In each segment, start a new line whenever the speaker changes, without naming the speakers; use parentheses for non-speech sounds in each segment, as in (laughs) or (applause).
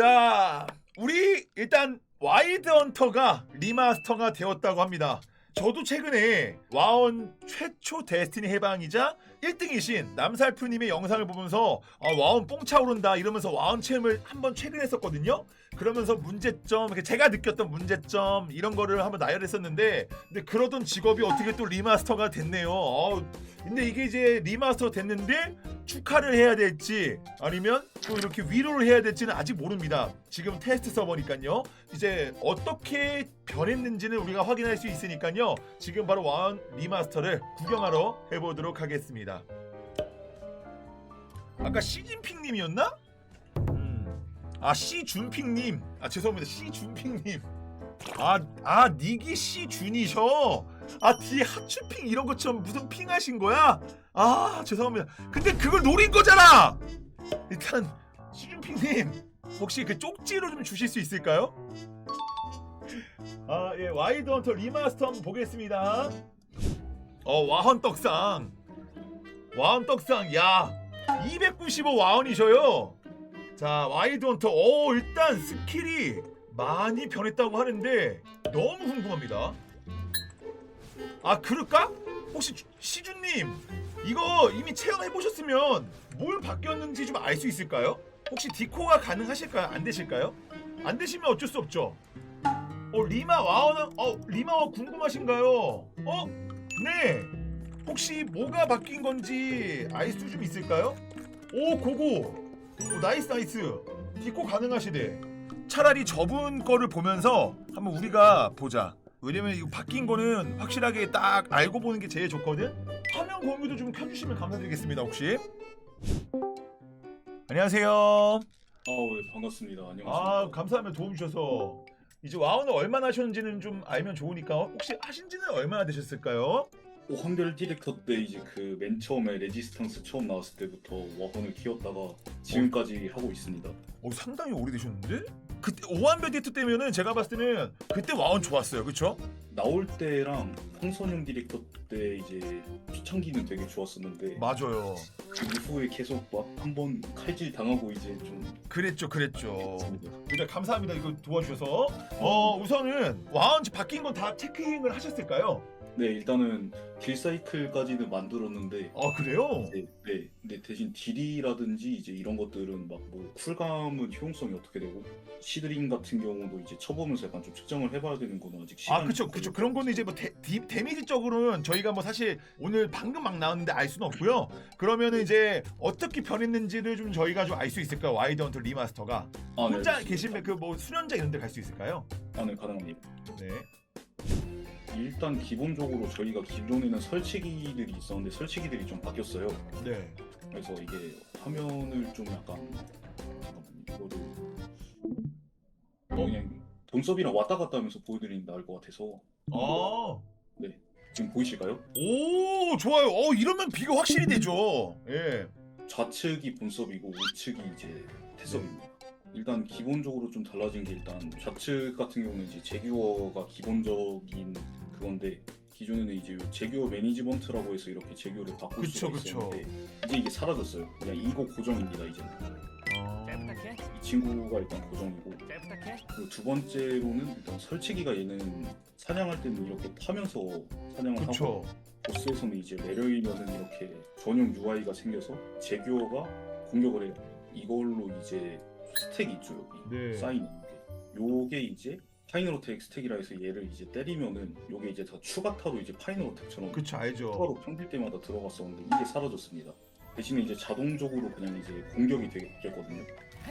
자, 우리 일단 와이드 헌터가 리마스터가 되었다고 합니다. 저도 최근에 와온 최초 데스티니 해방이자 1등이신 남살프님의 영상을 보면서 아, 와온 뽕 차오른다 이러면서 와온 체험을 한번 최근에 했었거든요. 그러면서 문제점, 제가 느꼈던 문제점 이런 거를 한번 나열했었는데 근데 그러던 직업이 어떻게 또 리마스터가 됐네요. 어우, 근데 이게 이제 리마스터 됐는데 축하를 해야 될지 아니면 또 이렇게 위로를 해야 될지는 아직 모릅니다. 지금 테스트 서버니까요. 이제 어떻게 변했는지는 우리가 확인할 수 있으니까요. 지금 바로 와운 리마스터를 구경하러 해보도록 하겠습니다. 아까 시진핑님이었나? 음. 아 시준핑님. 아 죄송합니다. 시준핑님. 아, 아, 닉이 시준이셔. 아, 뒤에 하추핑 이런 것처럼 무슨 핑 하신 거야? 아, 죄송합니다. 근데 그걸 노린 거잖아! 일단, 시준핑님, 혹시 그 쪽지로 좀 주실 수 있을까요? 아, 예, 와이드 헌터 리마스터 한번 보겠습니다. 어, 와헌 떡상. 와헌 떡상, 야, 295 와헌이셔요. 자, 와이드 헌터, 오, 일단 스킬이 많이 변했다고 하는데 너무 궁금합니다. 아 그럴까? 혹시 주- 시준님 이거 이미 체험해 보셨으면 뭘 바뀌었는지 좀 알 수 있을까요? 혹시 디코가 가능하실까요? 안 되실까요? 안 되시면 어쩔 수 없죠. 어 리마 와어는 어 리마 와 궁금하신가요? 어 네. 혹시 뭐가 바뀐 건지 알 수 좀 있을까요? 오 고고. 오, 나이스 나이스. 디코 가능하시대. 차라리 저분 거를 보면서 한번 우리가 보자. 왜냐면 이거 바뀐 거는 확실하게 딱 알고 보는 게 제일 좋거든. 화면 공유도 좀 켜주시면 감사드리겠습니다. 혹시. 안녕하세요.
아, 네, 반갑습니다. 안녕하세요.
아 감사합니다 도움 주셔서 이제 와운을 얼마나 하셨는지는 좀 알면 좋으니까 혹시 하신지는 얼마나 되셨을까요?
오, 황별 디렉터 때 이제 그 맨 처음에 레지스탕스 처음 나왔을 때부터 와헌을 키웠다가 지금까지 하고 있습니다.
어 상당히 오래되셨는데? 그때 오한별 디트 때면은 제가 봤을 때는 그때 와운 좋았어요, 그렇죠?
나올 때랑 홍선영 디렉터 때 이제 초창기는 되게 좋았었는데
맞아요.
그 이후에 계속 막 한 번 칼질 당하고 이제 좀
그랬죠, 그랬죠. 일단 감사합니다. 이거 도와주셔서. 어 우선은 와운 바뀐 건 다 체크인을 하셨을까요?
네, 일단은 딜 사이클까지는 만들었는데
아 그래요?
네, 네. 근데 대신 딜이라든지 이제 이런 것들은 막 뭐 쿨감은 효용성이 어떻게 되고 시드링 같은 경우도 이제 쳐보면서 약간 좀 측정을 해봐야 되는 거는 아직 시간이
아 그쵸
좀
그쵸
걸릴
그런
것
거는 이제 뭐 데, 디, 데미지적으로는 저희가 뭐 사실 오늘 방금 막 나왔는데 알 수는 없고요. 그러면은 이제 어떻게 변했는지를 좀 저희가 좀 알 수 있을까요? 와이드 헌터 리마스터가
아, 네,
혼자
알겠습니다.
계시면 그 뭐 수련자 이런 데 갈 수 있을까요?
아, 네, 가능합니다.
네.
일단 기본적으로 저희가 기존에는 설치기들이 있었는데 설치기들이 좀 바뀌었어요.
네.
그래서 이게 화면을 좀 약간 잠깐만요. 이거를 어, 그냥 돈섭이랑 왔다 갔다 하면서 보여드리는 게 나을 것 같아서
아.
지금 보이실까요?
오 좋아요. 어 이러면 비교 확실히 되죠. 예.
좌측이 본섭이고 우측이 이제 태섭입니다. 일단 기본적으로 좀 달라진 게 일단 좌측 같은 경우는 이제 제규어가 기본적인 그건데 기존에는 이제 제규어 매니지먼트라고 해서 이렇게 제규어를 바꿀
그쵸, 그쵸.
있었는데 이제 이게 사라졌어요. 그냥 이거 고정입니다 이제는.
아.
잘 부탁해.
이 친구가 일단 고정이고
잘 부탁해.
그리고 두 번째로는 일단 설치기가 얘는 사냥할 때는 이렇게 파면서 사냥을 하고
그쵸.
보스에서는 이제 내려이면은 이렇게 전용 UI가 생겨서 제규어가 공격을 해요. 이걸로 이제 스택이 있죠 여기
네.
쌓이는 게. 요게 이제 파이너로텍 스택이라 해서 얘를 이제 때리면은 요게 이제 다 추가 타로 이제 파이너로텍처럼
그쵸 알죠.
추가로 평딜 때마다 들어갔었는데 이게 사라졌습니다. 대신에 이제 자동적으로 그냥 이제 공격이 되게 바뀌었거든요.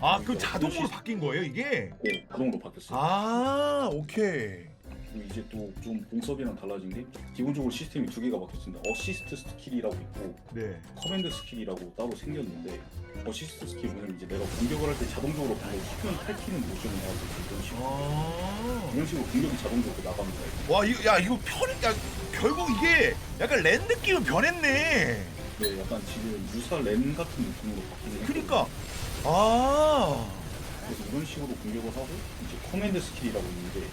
아그 자동으로 바뀐 거예요 이게?
네, 자동으로 바뀌었어요.
아 오케이.
그리고 이제 또좀 봉섭이랑 달라진 게 기본적으로 시스템이 두 개가 바뀌었습니다. 어시스트 스킬이라고 있고
네.
커맨드 스킬이라고 따로 생겼는데 어시스트 스킬 뭐냐면 이제 내가 공격을 할 때 자동적으로 방금 히면 탈피는 모션을 하고 이런 식으로
아.
이런 식으로 공격이 자동적으로 나갑니다.
와 이거 야 이거 편이 야 결국 이게 약간 랜 느낌은 변했네.
네, 약간 지금 유사 렌 같은 느낌으로 바뀌는
그러니까 아
그래서 이런 식으로 공격을 하고 이제 커맨드 스킬이라고 있는데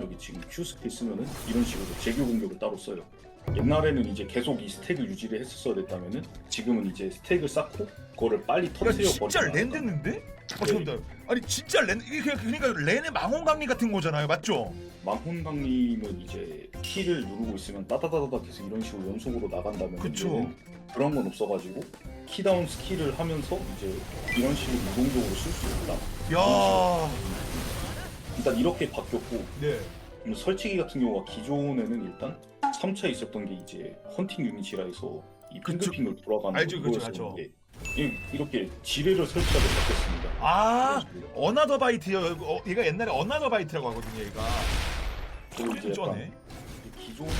여기 지금 Q 스킬 쓰면은 이런 식으로 재교 공격을 따로 써요. 옛날에는 이제 계속 이 스택을 유지를 했었어야 됐다면은 지금은 이제 스택을 쌓고 그거를 빨리
야
터트려
진짜
버리는
렌 됐는데? 어, 잠깐만. 아니 진짜 렌 이게 그냥 그러니까 렌의 망원 강리 같은 거잖아요, 맞죠?
망혼 강림은 이제 키를 누르고 있으면 따다다다다 계속 이런 식으로 연속으로 나간다면
그쵸.
얘는 그런 건 없어가지고 키다운 스킬을 하면서 이제 이런 식으로 유동적으로 쓸 수 있다.
야,
일단 이렇게 바뀌었고
네.
설치기 같은 경우가 기존에는 일단 3차에 있었던 게 이제 헌팅 유닛이라 해서 이
그쵸.
핑크핑을 돌아가는
알죠, 그쵸,
그거였었는데 이- 이렇게 지뢰를 설치하게 바뀌었습니다.
아, 어나더 바이트요. 어, 얘가 옛날에 어나더 바이트라고 하거든요, 얘가.
그리고 이제. 약간 기존에는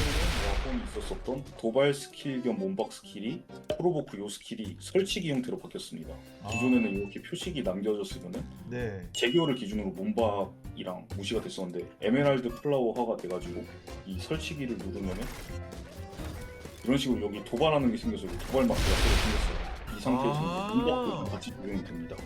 와건이 있었었던 도발 스킬 겸 몸박 스킬이 프로보크 요 스킬이 설치기 형태로 바뀌었습니다.
아.
기존에는 이렇게 표식이 남겨졌으면은
네.
재교를 기준으로 몸박 이랑 무시가 됐었는데 에메랄드 플라워화가 돼가지고 이 설치기를 누르면은 이런 식으로 여기 도발하는 게 생겨서 여기 도발 마크가 새로 생겼어요. 이 상태에서
아.
이제 몸박도 같이 적용이 됩니다.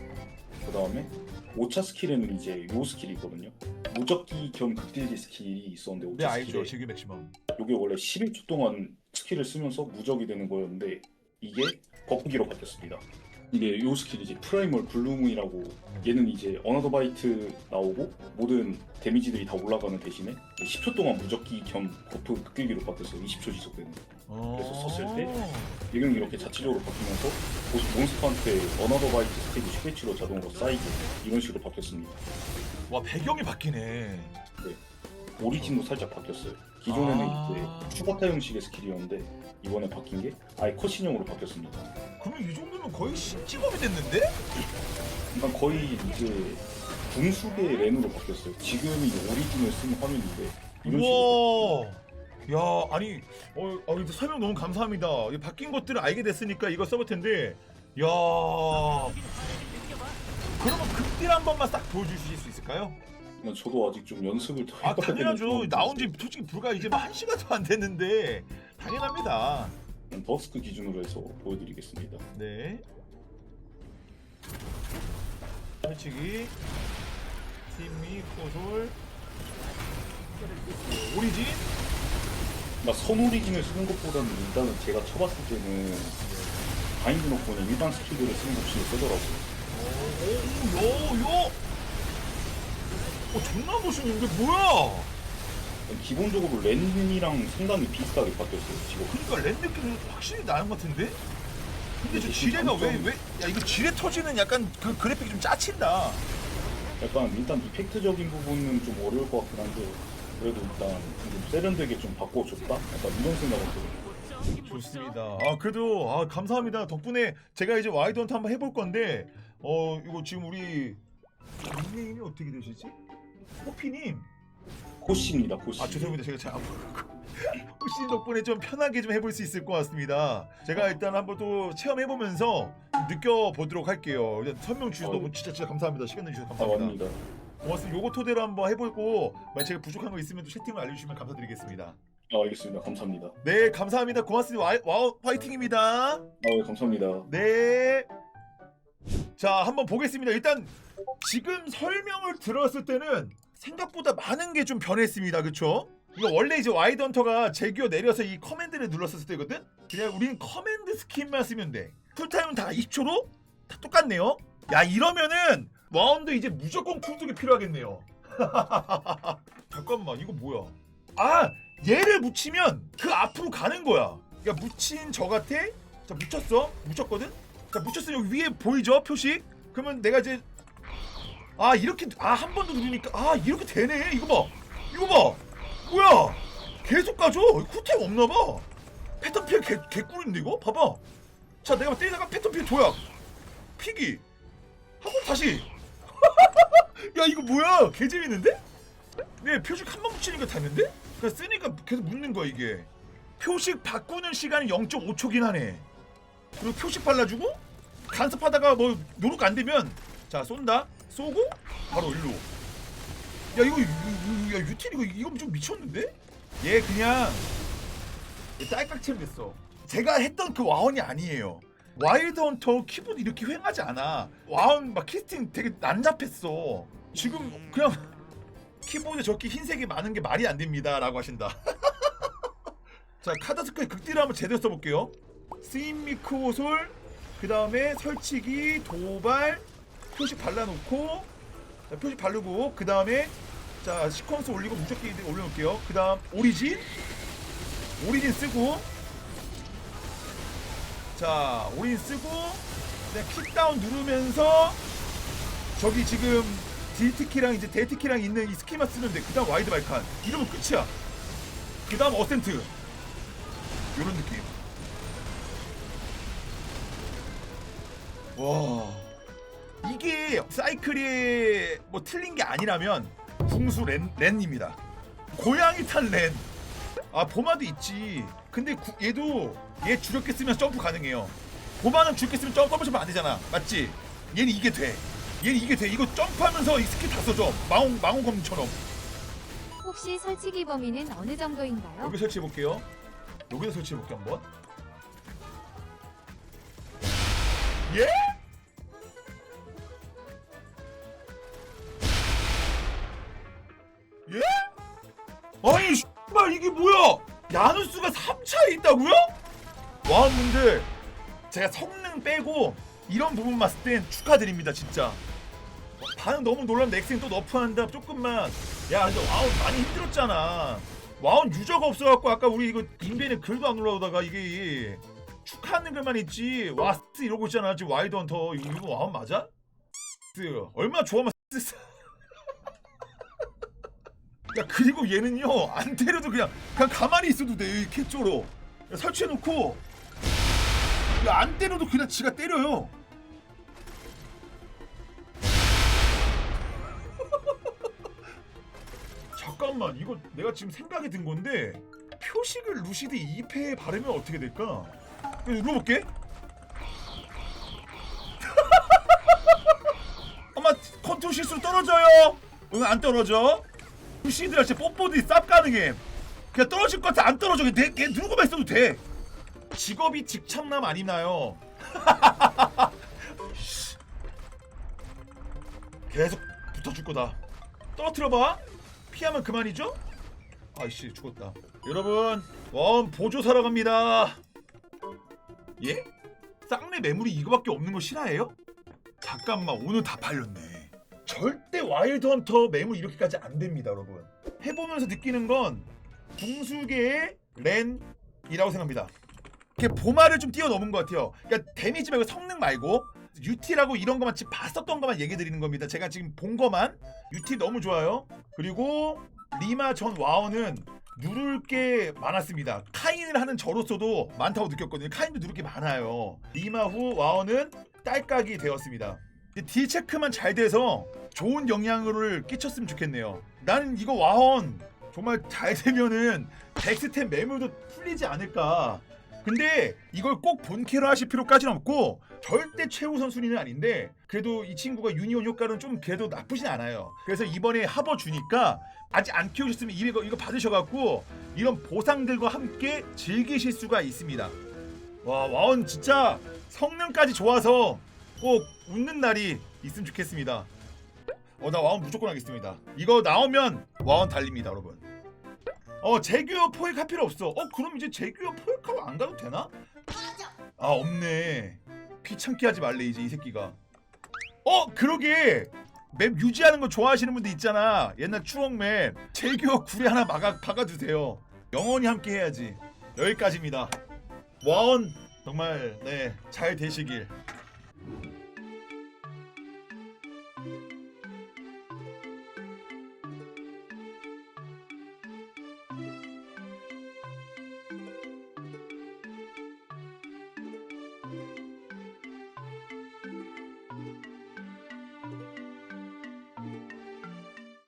그 다음에 5차 스킬에는 이제 요 스킬이 있거든요. 무적기 겸 극딜기 스킬이 있었는데 5차
네, 알죠.
스킬에
지금 맥시멈.
이게 원래 11초 동안 스킬을 쓰면서 무적이 되는 거였는데 이게 버프기로 바뀌었습니다. 이게 요 스킬이 이제 프라이멀 블루문이라고 얘는 이제 어나더 바이트 나오고 모든 데미지들이 다 올라가는 대신에 10초 동안 무적기 겸 버프 극딜기로 바뀌어서 20초 지속되는 그래서 썼을 때 배경이 이렇게 자체적으로 바뀌면서 보스 몬스터한테 어나더 바이트 스택이 최대치로 자동으로 쌓이고 이런 식으로 바뀌었습니다.
와, 배경이 바뀌네.
오리진도 살짝 바뀌었어요. 기존에는
아.
이제 추가타 형식의 스킬이었는데 이번에 바뀐 게 아예 컷신형으로 바뀌었습니다.
그러면 이 정도면 거의 신직업이 됐는데?
그러니까 거의 이제 분수의 렌으로 바뀌었어요. 지금이 오리진을 쓴 화면인데 이런 식으로
우와. 야, 아니, 어, 어, 이거 설명 너무 감사합니다. 이 바뀐 것들을 알게 됐으니까 이거 써볼 텐데, 야. 그러면 극딜 한 번만 딱 보여주실 수 있을까요?
그냥 저도 아직 좀 연습을 더
아,
해봐야
당연하죠. 나온 지 솔직히 불과 이제 한 시간도 안 됐는데, 당연합니다.
버스크 기준으로 해서 보여드리겠습니다.
네. 솔직히 팀미 코솔 오리진
그러니까 선 오리진을 쓰는 것보다는 일단은 제가 쳐봤을 때는 바인드 노콘이 일반 스킬들을 쓰는 것 훨씬 세더라고요.
오요요 어 존나 멋있는데 뭐야
기본적으로 렌이랑 상당히 비슷하게 바뀌었어요. 지금
그러니까 랜 느낌이 확실히 나는 것 같은데 근데 저 지뢰가 왜 왜 야 이거 지뢰 터지는 약간 그 그래픽이 좀 짜친다
약간 일단 이펙트적인 부분은 좀 어려울 것 같긴 한데 그래도 일단 좀 세련되게 좀 바꿔줬다? 약간 이런 생각은 들어요.
좋습니다. 아 그래도 아 감사합니다. 덕분에 제가 이제 와이드헌트 한번 해볼 건데 어 이거 지금 우리 닉네임이 어떻게 되시지? 호피님.
코시입니다, 코시.
아 죄송합니다. 제가 잘안 보고. 호씨 덕분에 좀 편하게 좀 해볼 수 있을 것 같습니다. 제가 일단 한번 또 체험해보면서 느껴보도록 할게요. 일단 설명 주셔서
어.
너무 진짜 진짜 감사합니다. 시간 내주셔서
아,
감사합니다.
맞습니다.
고맙습니다. 요거 토대로 한번 해보고 만약 제가 부족한 거 있으면 또 채팅을 알려주시면 감사드리겠습니다.
아, 알겠습니다. 감사합니다.
네 감사합니다. 고맙습니다. 와, 와우 화이팅입니다.
아, 네, 감사합니다.
네. 자, 한번 보겠습니다. 일단 지금 설명을 들었을 때는 생각보다 많은 게 좀 변했습니다. 그쵸? 이거 원래 이제 와이던터가 제기어 내려서 이 커맨드를 눌렀었을 때거든? 그냥 우리는 커맨드 스킨만 쓰면 돼. 풀타임은 다 20초로? 다 똑같네요. 야, 이러면은 와운드 이제 무조건 쿨독이 필요하겠네요. (laughs) 잠깐만, 이거 뭐야? 아, 얘를 묻히면 그 앞으로 가는 거야. 야, 묻힌 저 같아? 자, 묻혔어? 묻혔거든? 자, 묻혔어. 여기 위에 보이죠? 표식? 그러면 내가 이제 아, 이렇게 아, 한 번 더 누르니까 아, 이렇게 되네. 이거 봐. 이거 봐. 뭐야? 계속 가죠? 쿠템 없나 봐. 패턴 피해 개, 개꿀인데 이거? 봐봐. 자, 내가 때리다가 패턴 피해 도약. 피기. 하고 다시. (laughs) 야, 이거 뭐야? 개 재밌는데? 네, 표식 한 번 붙이니까 됐는데? 그러니까 쓰니까 계속 묻는 거야, 이게. 표식 바꾸는 시간이 0.5초긴 하네. 그리고 표식 발라주고 간섭하다가 뭐 노력 안 되면 자 쏜다. 쏘고 바로 일로. 야 이거 야 유틸 이거 이거 좀 미쳤는데? 얘 그냥 얘 딸깍챔 됐어. 제가 했던 그 와원이 아니에요. 와일드 헌터 키보드 이렇게 휑하지 않아. 와운 막 키스팅 되게 난잡했어. 지금 그냥 (laughs) 키보드 저렇게 흰색이 많은 게 말이 안 됩니다. 라고 하신다. (laughs) 자 카드 스크린 극딜을 한번 제대로 써볼게요 스인미크 호솔 그 다음에 설치기 도발 표식 발라놓고 자, 표식 바르고 그 다음에 자 시퀀스 올리고 무적기 올려놓을게요. 그 다음 오리진 오리진 쓰고 자 오리진 쓰고 그냥 킥다운 누르면서 저기 지금 딜트키랑 이제 데이트키랑 있는 이 스키만 쓰면 돼그 다음 와이드 발칸. 이러면 끝이야. 그 다음 어센트. 요런 느낌 와 이게 사이클이 뭐 틀린 게 아니라면 궁수 렌, 렌입니다 고양이 탄 렌. 아 보마도 있지 근데 구- 얘도 얘 주력기 쓰면 점프 가능해요 보마는 주력기 쓰면 점프 점프하면 안 되잖아 맞지? 얘는 이게 돼 얘는 이게 돼 이거 점프하면서 이 스킬 다 써줘 망원 망원 검처럼
혹시 설치기 범위는 어느 정도인가요?
여기 설치해 볼게요. 여기다 설치해 볼게 한번. 예? 예? 아니 씨발 이게 뭐야? 야누스가 3차에 있다고요? 와 분들 제가 성능 빼고 이런 부분 봤을 땐 축하드립니다 진짜. 반응 너무 놀랐는데 엑센 또 너프한다 조금만 야 근데 와우 많이 힘들었잖아 와운 유저가 없어갖고 아까 우리 이거 인벤에 글도 안 올라오다가 이게 축하하는 글만 있지 와스트 이러고 있잖아 지금 와이드 헌터 이거, 와운 맞아? 스 얼마나 좋아하면 스 야 그리고 얘는요 안 때려도 그냥 그냥 가만히 있어도 돼 캣조로. 설치해놓고. 야 안 때려도 그냥 지가 때려요. (laughs) 잠깐만 이거 내가 지금 생각이 든 건데 표식을 루시드 2패에 바르면 어떻게 될까? 눌러볼게. (laughs) 엄마 컨트롤 실수로 떨어져요. 응 안 떨어져 루시드랑 진짜 뽀뽀들이 쌉 가능해. 그냥 떨어질 것 같아. 안 떨어져. 걔, 걔 누르고만 있어도 돼. 직업이 직참남 아니나요? (laughs) 계속 붙어줄 거다. 떨어뜨려봐. 피하면 그만이죠? 아이씨 죽었다. 여러분 원 보조 사러 갑니다. 예? 쌍내 매물이 이거밖에 없는 거 실화예요? 잠깐만 오늘 다 팔렸네 절대 와일드 헌터 매물 이렇게까지 안 됩니다 여러분 해보면서 느끼는 건 궁수계의 렌이라고 생각합니다 이렇게 보마를 좀 뛰어넘은 것 같아요 그러니까 데미지 말고 성능 말고 UT라고 이런 것만 지금 봤었던 것만 얘기 드리는 겁니다 제가 지금 본 것만 UT 너무 좋아요 그리고 리마 전 와어는 누를 게 많았습니다. 카인을 하는 저로서도 많다고 느꼈거든요. 카인도 누를 게 많아요. 리마 후 와어는 딸깍이 되었습니다. 딜 체크만 잘 돼서 좋은 영향을 끼쳤으면 좋겠네요. 나는 이거 와헌 정말 잘 되면은 덱스템 매물도 풀리지 않을까. 근데 이걸 꼭 본캐로 하실 필요까지는 없고 절대 최우선 순위는 아닌데 그래도 이 친구가 유니온 효과는 좀 그래도 나쁘진 않아요. 그래서 이번에 합어 주니까 아직 안 키우셨으면 이거 이거 받으셔갖고 이런 보상들과 함께 즐기실 수가 있습니다. 와 와온 진짜 성능까지 좋아서 꼭 웃는 날이 있으면 좋겠습니다. 어 나 와온 무조건 하겠습니다. 이거 나오면 와온 달립니다, 여러분. 어 재규어 포획 할 필요 없어. 어 그럼 이제 재규어 포획하고 안 가도 되나? 아 없네. 귀찮게 하지 말래 이제 이 새끼가. 어 그러게 맵 유지하는 거 좋아하시는 분들 있잖아. 옛날 추억 맵 재규어 구리 하나 막아 박아주세요. 영원히 함께 해야지. 여기까지입니다. 와온 정말 네 잘 되시길